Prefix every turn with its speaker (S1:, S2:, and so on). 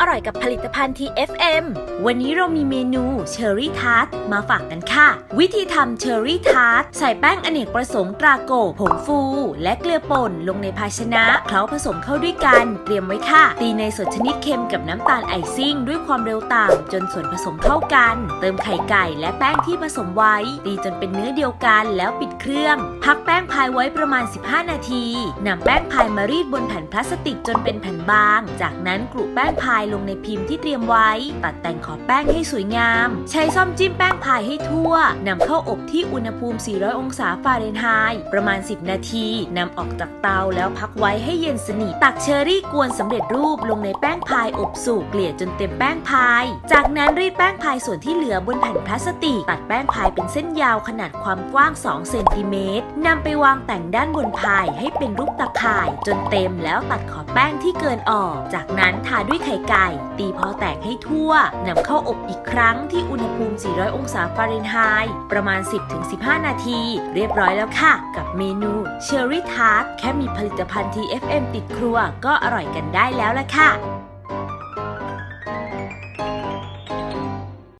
S1: อร่อยกับผลิตภัณฑ์ TFM วันนี้เรามีเมนูเชอร์รี่ทาร์ตมาฝากกันค่ะ วิธีทำเชอร์รี่ทาร์ตใส่แป้งอเนกประสงค์ตราโกผงฟู และเกลือป่นลงในภาชนะเคล้าผสมเข้าด้วยกัน เตรียมไว้ค่ะ ตีเนยสดชนิดเค็มกับน้ำตาลไอซิ่ง ด้วยความเร็วต่ำจนส่วนผสมเข้ากัน เติมไข่ไก่และแป้งที่ผสมไว้ ตีจนเป็นเนื้อเดียวกันแล้วปิดเครื่อง พักแป้งพายไว้ประมาณ 15 นาทีนำแป้งพายมารีดบนแผ่นพลาสติกจนเป็นแผ่นบาง จากนั้นกลุแป้งพายลงในพิมพ์ที่เตรียมไว้ ตัดแต่งขอบแป้งให้สวยงาม ใช้ซ่อมจิ้มแป้งพายให้ทั่ว นำเข้าอบที่อุณหภูมิ 400 องศาฟาเรนไฮต์ประมาณ 10 นาที นำออกจากเตาแล้วพักไว้ให้เย็นสนิท ตักเชอร์รี่กวนสำเร็จรูปลงในแป้งพายอบสุกเกลี่ยจนเต็มแป้งพาย จากนั้นรีดแป้งพายส่วนที่เหลือบนแผ่นพลาสติก ตัดแป้งพายเป็นเส้นยาวขนาดความกว้าง 2 เซนติเมตรนำไปวางแต่งด้านบนพายให้เป็นรูปตะข่าย จนเต็มแล้วตัดขอบแป้งที่เกินออก จากนั้นทาด้วยไข่ไก่ ตีพอแตกให้ทั่วนำเข้าอบอีกครั้งที่อุณหภูมิ 400 องศาฟาเรนไฮต์ประมาณ 10-15 นาที เรียบร้อยแล้วค่ะ กับเมนูเชอร์รี่ทาร์ตแค่มีผลิตภัณฑ์ TFM ติดครัวก็อร่อยกันได้แล้วละค่ะ